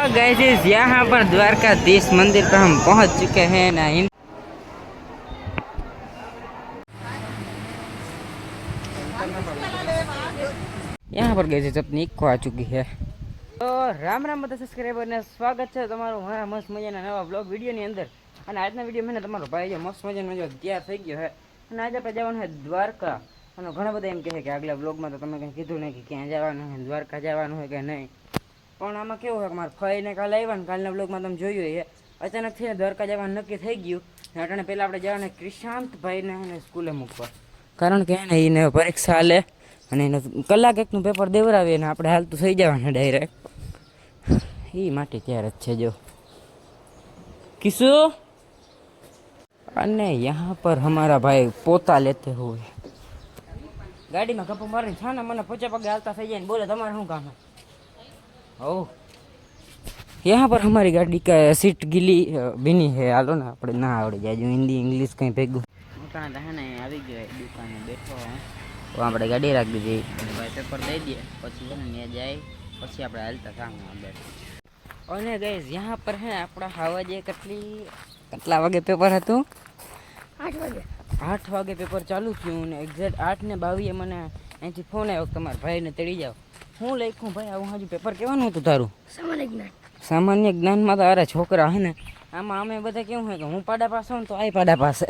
हाँ गाइस यहाँ पर द्वारकाधीश मंदिर पर हम पहुंच चुके हैं ना इन यहाँ पर गए अपनी इको आ चुकी है તો રામ રામ બધા સબસ્ક્રાઈબર ને સ્વાગત છે તમારું મારા મસ્ત મજાના નવા બ્લોગ વિડીયોની અંદર અને આજના વિડીયો મેં તમારો ભાઈ જે મસ્ત મજાનો જો તૈયાર થઈ ગયો છે અને આજે આપણે જવાનું છે દ્વારકા અને ઘણા બધા એમ કહે છે કે આગલા બ્લોગમાં તો તમે કંઈ કીધું નહીં કે ક્યાં જવાનું છે દ્વારકા જવાનું હોય કે નહીં પણ આમાં કેવું હોય કે મારા ફઈને કાલે આવ્યા ને કાલના બ્લોગમાં તમે જોયું છે અચાનક થઈને દ્વારકા જવાનું નક્કી થઈ ગયું. ને અટાણે પહેલાં આપણે જવાને ક્રિશાંતભાઈને એને સ્કૂલે મૂકવા. કારણ કે એને એને પરીક્ષા હાલે અને એને કલાક એકનું પેપર દેવડાવીએ ને આપણે હાલતું થઈ જવાને ડાયરેક્ટ એ માટે ત્યારે જ છે જો. કિસુ અને યહાં પર હમારા ભાઈ પોતા લેતે હોય. ગાડીમાં ગપ્પો મારીને છાના મને પોચા પગે હાલતા થઈ જાય ને બોલે, તમારે શું કામ? है ओ यहाँ पर हमारी गाड़ी का सीट गीली अ, भीनी है हालो ને આપણે ના આવડે જાય હિન્દી ઇંગ્લિશ કંઈ ભેગું મોટા હે ને આવી ગયો દુકાને બેઠો તો આપણે ગાડી રાખી દીધી અને ભાઈ પેપર દઈ દે પછી છે ને ત્યાં જાય પછી આપણે હાલતા થામ બેઠ અને ગઈઝ यहाँ પર હે આપણા હાવા જે કેટલી કેટલા વાગે પેપર હતું આઠ વાગે આઠ વાગે પેપર ચાલુ થયું ને એક્ઝેક્ટ આઠ ને બાવીએ મને અહીંથી ફોન આવ્યો કે તમારા ભાઈને તેડી જાઓ હું લખ્યું ભાઈ? આવું હજુ પેપર કેવાનું હતું તારું? સામાન્ય જ્ઞાન. સામાન્ય જ્ઞાનમાં તો અરે છોકરા હે ને. આમાં અમે બધા કેવું હોય કે હું પાડા પાસે હોઉં તો આય પાડા પાસે.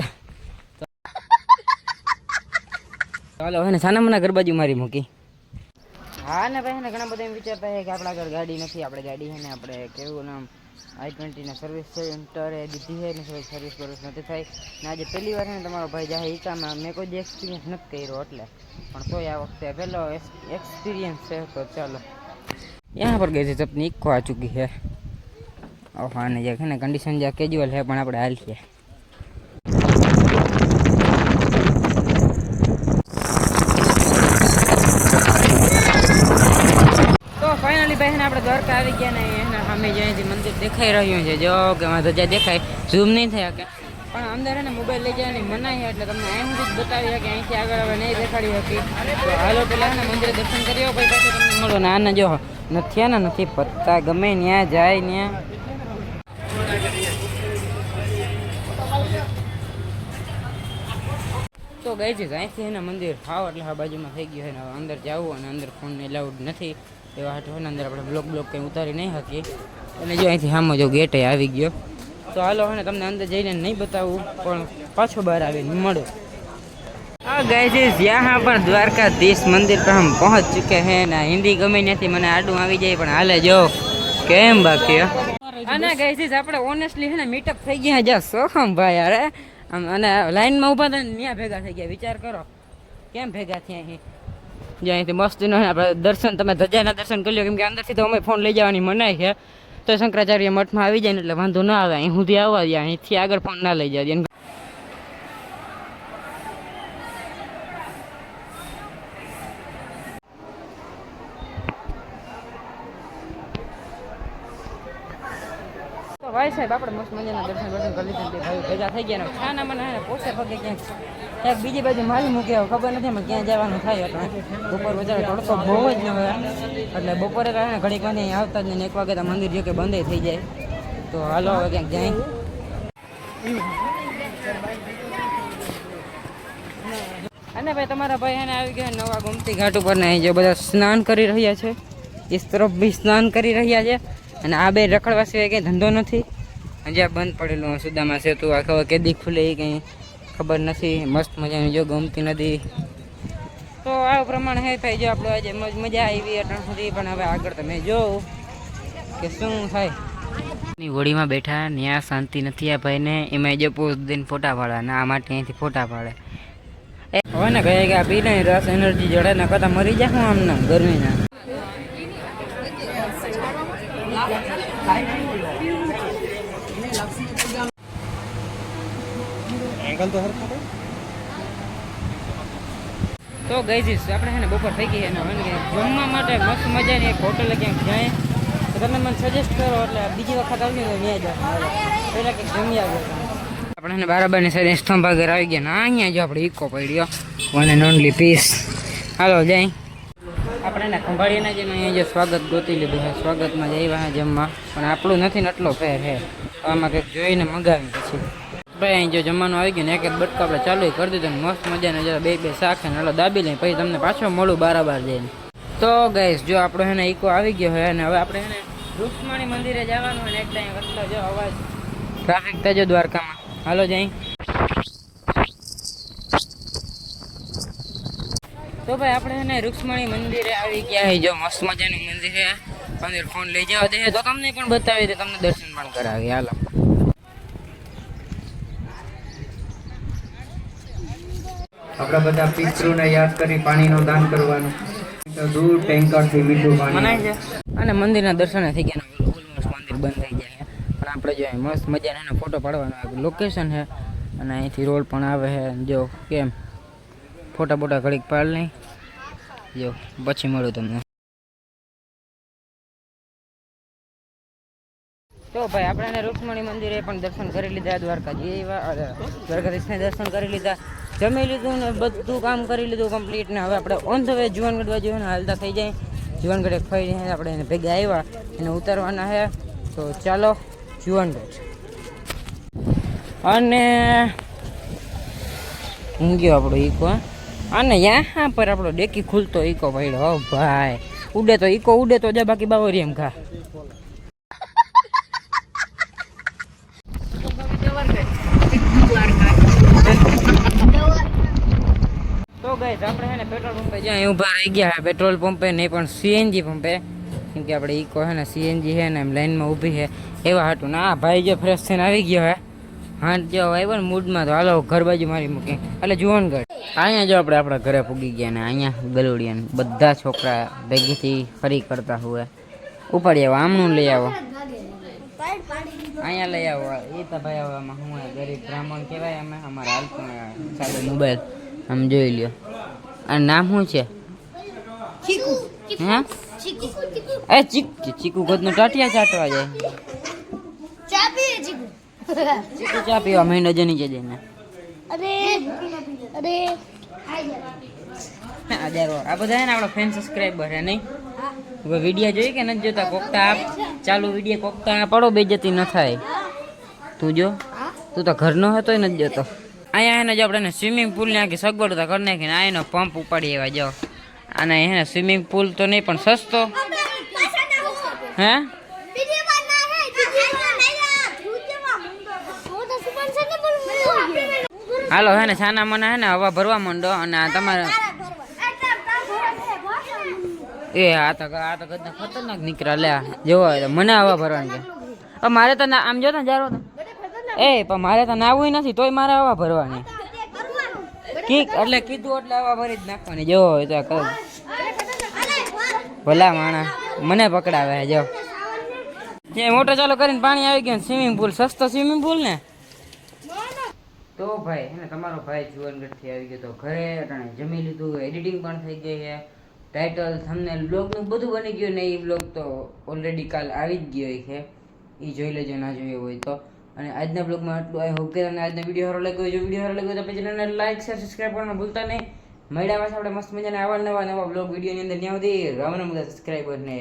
ચાલો હે ને સાના મના ઘર બાજુ મારી મૂકી. હા ને ભાઈ ઘણા બધા એમ વિચારતા કે આપણા આગળ ગાડી નથી આપણે ગાડી છે ને આપણે કેવું નામ આઈ ટ્વેન્ટીના સર્વિસ સેન્ટરે દીધી છે ને સર્વિસ બર્વિસ નથી થઈ ને આજે પહેલી વાર છે ને તમારો ભાઈ જાય ઈકામાં મેં કોઈ એક્સપિરિયન્સ નથી કર્યો એટલે પણ તોય આ વખતે પહેલો એક્સપિરિયન્સ છે તો ચાલો यहाँ पर गए थे अपनी इको आ चुकी है और हाँ नहीं है ना कंडीशन जो कैजुअल है પણ આપણે હાલ છે તો ફાઇનલી ભાઈ ને આપણે દ્વારકા આવી ગયા ને એના સામે જ્યાંથી મંદિર દેખાઈ રહ્યું છે. જો કે ધજા દેખાય ઝૂમ નહીં થયા કે. પણ અંદર એને મોબાઈલ લઈ જવાની મનાઈ એટલે તમને અહીં સુધી જ બતાવી કે અહીંથી આગળ હવે નહીં દેખાડી હતી તો હાલો પેલા ને મંદિરે દર્શન કરી આવો, પછી પાછું તમને મળો. ને જો, નથી ને, નથી, પત્તા ગમે ત્યાં જાય ત્યાં તો ગઈ છે અહીંથી એના મંદિર હાવ એટલે આ બાજુમાં થઈ ગયું છે ને અંદર જવું અને અંદર ફોન એલાઉડ નથી એવા હાટો ને અંદર આપણે બ્લોક બ્લોક કંઈ ઉતારી નહીં શકીએ અને જો અહીંથી સામે જો ગેટે આવી ગયો તો હાલો હવે તમને અંદર જઈને નહીં બતાવું પણ પાછો બહાર આવીને મળો હા ગાઈઝીસ યહાં પણ દ્વારકાધીશ મંદિર પર હમ પહોંચ ચૂકે હે ને હિન્દી ગમે નથી મને આડું આવી જાય પણ હાલે જો કેમ બાકી આના ગાઈઝીસ આપણે ઓનેસ્ટલી હે ને મીટઅપ થઈ ગયા જા સોખમ ભાઈ અરે આમ, અને લાઈનમાં ઊભા હતા ત્યાં ભેગા થઈ ગયા. વિચાર કરો, કેમ ભેગા થયા અહીં? જે અહીંથી મસ્તીનો આપણે દર્શન, તમે ધજાના દર્શન કરી લો. કેમ કે અંદરથી તો અમે ફોન લઈ જવાની મનાય છે. તો શંકરાચાર્ય મઠમાં આવી જાય ને એટલે વાંધો ના આવે. અહીં સુધી આવવા દે, અહીંથી આગળ ફોન ના લઈ જાય તો ભાઈ સાહેબ, આપણે મસ્ત મજાના દર્શન દર્શન કરી લીધા ભાઈ ભેગા થઈ ગયા ખાના મને પોસે પગે ક્યાંક ક્યાંક બીજી બાજુ મારી મૂકી હવે ખબર નથી મને ક્યાં જવાનું થાય એટલે. બપોર વધારે તડકો બહુ જ ન હોય એટલે બપોરે કારણે ઘડીકમાંથી અહીં આવતા જ ને એક વાગે તો મંદિર જો કે બંધ થઈ જાય. તો હાલો હવે ક્યાંક જાય. અને ભાઈ તમારા ભાઈ એને આવી ગયા નવા ગોમતી ઘાટ ઉપર ને જો બધા સ્નાન કરી રહ્યા છે. ઇસ બી સ્નાન કરી રહ્યા છે. અને આ બે રખડવા સિવાય કંઈ ધંધો નથી. હજી બંધ પડેલું સુદામા સેતુ આ ખબર કેદી ખુલે એ કંઈ ખબર નથી. મસ્ત મજાની જો ગમતી નથી તો આ પ્રમાણે હે ભાઈ જો આપણે આજે મજા આવી અટણ સુધી, પણ હવે આગળ તમે જો કે શું થાય. હોળીમાં બેઠા ત્યાં શાંતિ નથી આ ભાઈને. એમાં જો પોસ્ટ દઈને ફોટા પાડવા ને આ માટે અહીંથી ફોટા પાડે. હવે ને કહે કે આ પી રસ, એનર્જી જડે ને કતા મરી જાય હું આમને ગરમીના. તો ગઈ જઈશ આપણે છે ને બપોર થઈ ગઈ ને ને કે જમવા માટે મસ્ત મજાની એક હોટલે ક્યાંક જાય. તો તમે મને સજેસ્ટ કરો, એટલે બીજી વખત આવી તો ત્યાં જાઓ. પહેલાં કંઈક જમી આવ્યો આપણે એને બરાબરની સાઈડ સ્તંભ આવી ગયા ને અહીંયા જો આપણે ઈકો પડ્યો. વન એન્ડ ઓનલી પીસ હાલો, જાય. આપણે એને ખંભાળીને જઈને અહીંયા જે સ્વાગત ગોતી લીધું છે, સ્વાગતમાં જ આવ્યા જમવા. પણ આપણું નથી ને એટલો ફેર છે આમાં કંઈક જોઈને મંગાવી પછી. ભાઈ, અહીં જો જમવાનું આવી ગયું ને એક એક બટકા આપણે ચાલુ કરી દીધું મસ્ત મજાને જરા બે બે શાક ને એટલે દાબી લઈ પછી તમને પાછો મળું બારાબાર જઈને. તો ગઈશ જો આપણો એને ઈકો આવી ગયો હોય અને હવે આપણે એને રૂક્ષ્મણી મંદિરે જવાનું અને એક ટાઈમ રસ્તો જો અવાજ. ટ્રાફિક થજો દ્વારકામાં. હાલો જઈ તો ભાઈ આપણે ને રૂક્ષ્મણી મંદિરે આવી ગયા છે જો મસ્ત મજાનું મંદિર છે. મંદિર ફોન લઈ જવા દે. તો તમને પણ બતાવી દે તમને દર્શન પણ કરાવી હાલો. આપણા બધા પિતૃને યાદ કરી પાણીનું દાન કરવાનું. દૂર ટેન્કરથી મીઠું પાણી. મનાય છે અને મંદિરના દર્શન થઈ ગયા ઓલમોસ્ટ મંદિર બંધ થઈ ગયા પણ આપણે જો મસ્ત મજાનો એનો ફોટો પાડવાનો લોકેશન છે. અને અહીંથી રોડ પણ આવે છે. જો કેમ? ફોટા બોટા ઘડીક પાડ નહીં જો પછી મળું તમને. તો ભાઈ આપણે રૂક્ષ્મણી મંદિરે પણ દર્શન કરી લીધા દ્વારકાજી એવા અરે, દ્વારકાધીશને દર્શન કરી લીધા. જમી લીધું ને બધું કામ કરી લીધું કમ્પ્લીટ ને હવે આપણે ઓન ધ વે જુવાનગઢ બાજુ હાલતા થઈ જાય. જુવાનગઢ ફરી આપણે એને ભેગા આવ્યા એને ઉતારવાના છે તો ચાલો જુવાનગઢ. અને હું ગયો આપણો ઈકો. અને યા પર આપણો ડેકી ખુલતો ઈકો પડ્યો, હો ભાઈ. ઉડે તો ઈકો, ઉડે તો જા બાકી બાવરી એમ ખા તો ગઈ આપણે છે ને પેટ્રોલ પંપે જ્યાં ઊભા રહી ગયા. છે પેટ્રોલ પંપે નહીં પણ સીએનજી પંપે કેમ કે આપણે ઈકો છે ને સીએનજી છે ને એમ લાઈનમાં ઊભી છે. એવા હતું ને, આ ભાઈ જો ફ્રેશ થઈને આવી ગયો હે હા જો આવ્યો ને મૂડમાં તો હાલો ઘર બાજુ મારી મૂકી એટલે જુવાનગઢ અહીંયા જો આપણે આપણા ઘરે પૂગી ગયા ને અહીંયા ગલુડિયા બધા છોકરા ભેગીથી ફરી કરતા હોય. ઉપાડી આવો આમનું લઈ આવો. અહીંયા લઈ આવો એ તો ભાઈ હવે આમાં હું ગરીબ બ્રાહ્મણ કહેવાય અમે અમારા હાલતું ચાલુ મોબાઈલ આમ જોઈ લ્યો. આ નામ શું છે? ચીકુ. હે? ચીકુ ચીકુ. એ ચીક ચીકુ ગોદનું ટાટિયા ચાટવા જાય. ચા પીવા મહિનો જની જઈને. અરે અરે આ દેરો આ બધા ને આપણા ફેન સબસ્ક્રાઇબર હે નહીં? હવે વીડિયો જોઈ કે નથી જોતા? કોકતા આપ ચાલુ વીડિયો કોકતા પડો બેજતી ન થાય. તું જો. તું તો ઘરનો હતો નથી જતો. અહીંયા એને જો આપણે સ્વિમિંગ પુલ ને આખી સગવડ તો કરી નાખીને આ એનો પંપ ઉપાડી એવા જો. અને એને સ્વિમિંગ પુલ તો નહીં પણ સસ્તો. હે બીજી વાર ના હે બીજી વાર નહીં યાર ફ્યુચરમાં હું તો સ્પોન્સર ને બોલું હાલો હે ને છાના મના હે ને હવા ભરવા માંડો અને આ તમારે એ આ તો આ તો ગદના ખતરનાક નીકળ્યા લે. જોવો મને હવા ભરવાની છે. મારે તો આમ જો ને જારો તો. એ પણ મારે તો નાવું નથી તોય મારે હવા ભરવાની. કીક એટલે કીધું એટલે હવા ભરી જ નાખવાની જોવો હોય તો કહું. ભલા માણા મને પકડાવે જો. જે મોટર ચાલુ કરીને પાણી આવી ગયું સ્વિમિંગ પુલ સસ્તો સ્વિમિંગ પુલ ને? તો ભાઈ, હે ને, તમારો ભાઈ જુવાનગઢથી આવી ગયો તો ઘરે અટાણે જમી લીધું, એડિટિંગ પણ થઈ ગઈ છે. ટાઇટલ થંબનેલ બ્લોગનું બધું બની ગયું ને એ બ્લોગ તો ઓલરેડી કાલ આવી જ ગયો છે. એ જોઈ લેજો, ના જોઈએ હોય તો. અને આજના બ્લોગમાં આટલું. આઈ હોપ કે તમને આજનો વીડિયો સારો લાગ્યો જો વીડિયો સારો લાગ્યો તો પછી ચેનલને લાઈક શેર સબસ્ક્રાઈબ કરવાનું ભૂલતા નહીં. મળ્યા પાછા આપણે મસ્ત મજાના આવા નવા નવા બ્લોગ વિડીયોની અંદર. ત્યાં સુધી રામ રામ બધા સબસ્ક્રાઈબરને